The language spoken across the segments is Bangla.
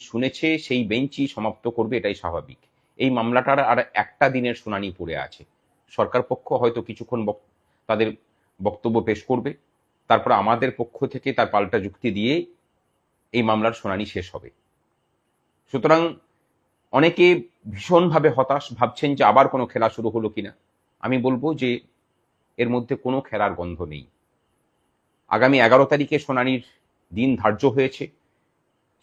শুনেছে, সেই বেঞ্চই সমাপ্ত করবে, এটাই স্বাভাবিক। এই মামলাটার আর একটা দিনের শুনানি পড়ে আছে। সরকার পক্ষ হয়তো কিছুক্ষণ তাদের বক্তব্য পেশ করবে। তারপর আমাদের পক্ষ থেকে তার পাল্টা যুক্তি দিয়ে এই মামলার শুনানি শেষ হবে। সুতরাং অনেকে ভীষণভাবে হতাশ, ভাবছেন যে আবার কোনো খেলা শুরু হলো কিনা। আমি বলব যে এর মধ্যে কোনো খেলার গন্ধ নেই। আগামী এগারো তারিখে শুনানির দিন ধার্য হয়েছে।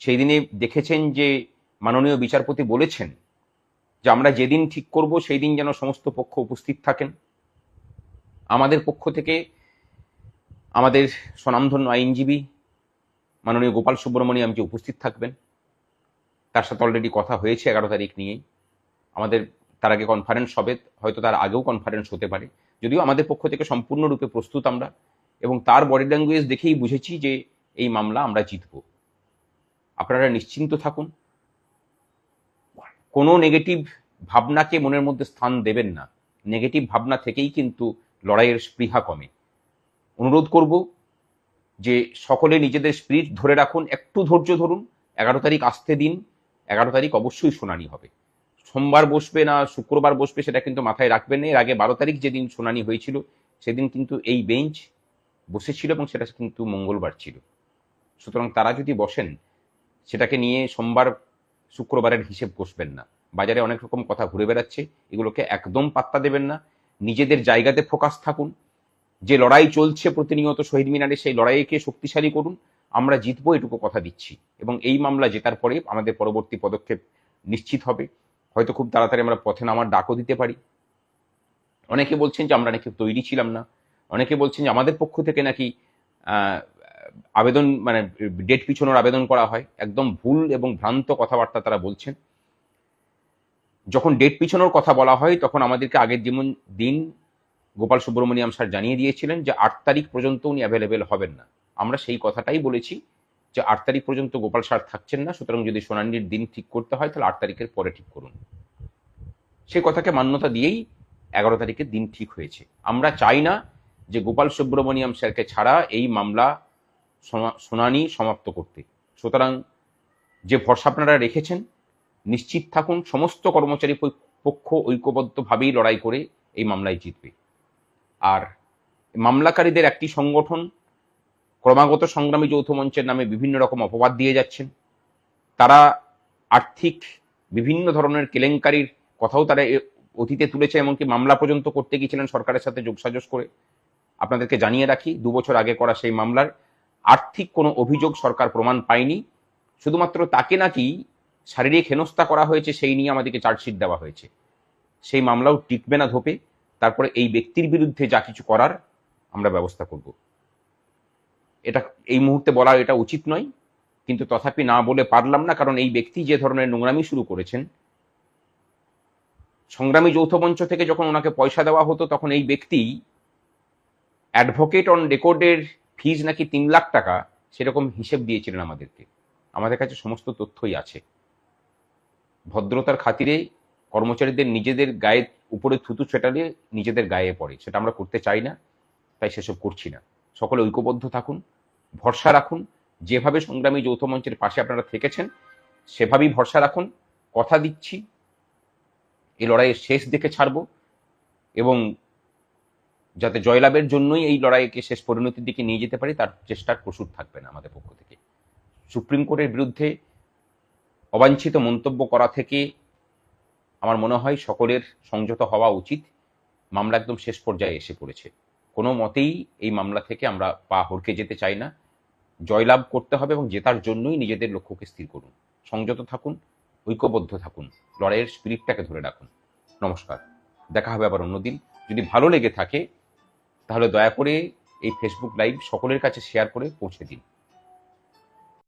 সেই দিনে দেখেছেন যে মাননীয় বিচারপতি বলেছেন যে আমরা যেদিন ঠিক করব সেই দিন যেন সমস্ত পক্ষ উপস্থিত থাকেন। আমাদের পক্ষ থেকে আমাদের স্বনামধন্য আইনজীবী মাননীয় গোপাল সুব্রমণিয়াম যে উপস্থিত থাকবেন, তার সাথে অলরেডি কথা হয়েছে এগারো তারিখ নিয়েই। আমাদের তার আগে কনফারেন্স হবে, হয়তো তার আগেও কনফারেন্স হতে পারে। যদিও আমাদের পক্ষ থেকে সম্পূর্ণরূপে প্রস্তুত আমরা এবং তার বডি ল্যাঙ্গুয়েজ দেখেই বুঝেছি যে এই মামলা আমরা জিতব। আপনারা নিশ্চিন্ত থাকুন। কোনো নেগেটিভ ভাবনাকে মনের মধ্যে স্থান দেবেন না। নেগেটিভ ভাবনা থেকেই কিন্তু লড়াইয়ের স্পৃহা কমে। অনুরোধ করব যে সকলে নিজেদের স্পিরিট ধরে রাখুন। একটু ধৈর্য ধরুন। এগারো তারিখ আসতে দিন। এগারো তারিখ অবশ্যই শুনানি হবে। সোমবার বসবে না, শুক্রবার বসবে সেটা কিন্তু মাথায় রাখবেন না। এর আগে বারো তারিখ যেদিন শুনানি হয়েছিল, সেদিন কিন্তু এই বেঞ্চ বসেছিল এবং সেটা কিন্তু মঙ্গলবার ছিল। সুতরাং তারা যদি বসেন সেটাকে নিয়ে সোমবার শুক্রবারের হিসেব কষবেন না। বাজারে অনেক রকম কথা ঘুরে বেড়াচ্ছে, এগুলোকে একদম পাত্তা দেবেন না। নিজেদের জায়গাতে ফোকাস থাকুন। যে লড়াই চলছে প্রতিনিয়ত শহীদ মিনারে, সেই লড়াইকে শক্তিশালী করুন। আমরা জিতবো এটুকু কথা দিচ্ছি। এবং এই মামলা জেতার পরে আমাদের পরবর্তী পদক্ষেপ নিশ্চিত হবে। হয়তো খুব তাড়াতাড়ি আমরা পথে নামার ডাকও দিতে পারি। অনেকে বলছেন যে আমরা নাকি তৈরি ছিলাম না। অনেকে বলছেন যে আমাদের পক্ষ থেকে নাকি আবেদন মানে ডেট পিছনোর আবেদন করা হয়। একদম ভুল এবং ভ্রান্ত কথাবার্তা তারা বলছেন। যখন ডেট পিছনোর কথা বলা হয়, তখন আমাদেরকে আগের যেমন দিন গোপাল সুব্রমণিয়াম স্যার জানিয়ে দিয়েছিলেন যে, আট তারিখ পর্যন্ত উনি অ্যাভেলেবেল হবেন না। আমরা সেই কথাটাই বলেছি যে, আট তারিখ পর্যন্ত গোপাল স্যার থাকছেন না। সুতরাং যদি শুনানির দিন ঠিক করতে হয়, তাহলে আট তারিখের পরে ঠিক করুন। সেই কথাকে মান্যতা দিয়েই এগারো তারিখের দিন ঠিক হয়েছে। আমরা চাই না যে, গোপাল সুব্রমণিয়াম স্যারকে ছাড়া এই মামলা শুনানি সমাপ্ত করতে। সুতরাং যে ভরসা আপনারা রেখেছেন, নিশ্চিত থাকুন, সমস্ত কর্মচারী পক্ষ ঐক্যবদ্ধভাবেই লড়াই করে এই মামলায় জিতবে। আর মামলাকারীদের একটি সংগঠন ক্রমাগত সংগ্রামী যৌথ মঞ্চের নামে বিভিন্ন রকম অপবাদ দিয়ে যাচ্ছেন। তারা আর্থিক বিভিন্ন ধরনের কেলেঙ্কারির কথাও তারা অতীতে তুলেছে, এমনকি মামলা পর্যন্ত করতে গিয়েছিলেন সরকারের সাথে যোগসাজশ করে। আপনাদেরকে জানিয়ে রাখি, দু বছর আগে করা সেই মামলার আর্থিক কোনো অভিযোগ সরকার প্রমাণ পায়নি। শুধুমাত্র তাকে নাকি শারীরিক হেনস্থা করা হয়েছে, সেই নিয়ে আমাদেরকে চার্জশিট দেওয়া হয়েছে। সেই মামলাও টিকবে না ধোপে। তারপরে এই ব্যক্তির বিরুদ্ধে যা কিছু করার, আমরা ব্যবস্থা করব। এটা, এই মুহূর্তে বলা এটা উচিত নয়, কিন্তু তথাপি না বলে পারলাম না, কারণ এই ব্যক্তি যে ধরনের নোংরামি শুরু করেছেন, সংগ্রামী যৌথ মঞ্চ থেকে যখন ওনাকে পয়সা দেওয়া হতো, তখন এই ব্যক্তি অ্যাডভোকেট অন রেকর্ডের ফিজ নাকি তিন লাখ টাকা সেরকম হিসেব দিয়েছিলেন আমাদেরকে। আমাদের কাছে সমস্ত তথ্যই আছে। ভদ্রতার খাতিরে কর্মচারীদের নিজেদের গায়ে উপরে থুতু ছেটালে নিজেদের গায়ে পড়ে। সেটা আমরা করতে চাই না, তাই সেসব করছি না। সকলে ঐক্যবদ্ধ থাকুন, ভরসা রাখুন। যেভাবে সংগ্রামী যৌথ মঞ্চের পাশে আপনারা থেকেছেন, সেভাবেই ভরসা রাখুন। কথা দিচ্ছি এই লড়াইয়ের শেষ দেখে ছাড়ব এবং যাতে জয়লাভের জন্যই এই লড়াইকে শেষ পরিণতির দিকে নিয়ে যেতে পারি, তার চেষ্টার প্রসূর থাকবে না আমাদের পক্ষ থেকে। সুপ্রিম কোর্টের বিরুদ্ধে অবাঞ্ছিত মন্তব্য করা থেকে আমার মনে হয় সকলের সংযত হওয়া উচিত। মামলা একদম শেষ পর্যায়ে এসে পড়েছে। কোনো মতেই এই মামলা থেকে আমরা পা হড়কে যেতে চাই না। জয়লাভ করতে হবে এবং জেতার জন্যই নিজেদের লক্ষ্যকে স্থির করুন। সংযত থাকুন, ঐক্যবদ্ধ থাকুন, লড়াইয়ের স্পিরিটটাকে ধরে রাখুন। নমস্কার। দেখা হবে আবার অন্যদিন। যদি ভালো লেগে থাকে তাহলে দয়া করে এই ফেসবুক লাইভ সকলের কাছে শেয়ার করে পৌঁছে দিন।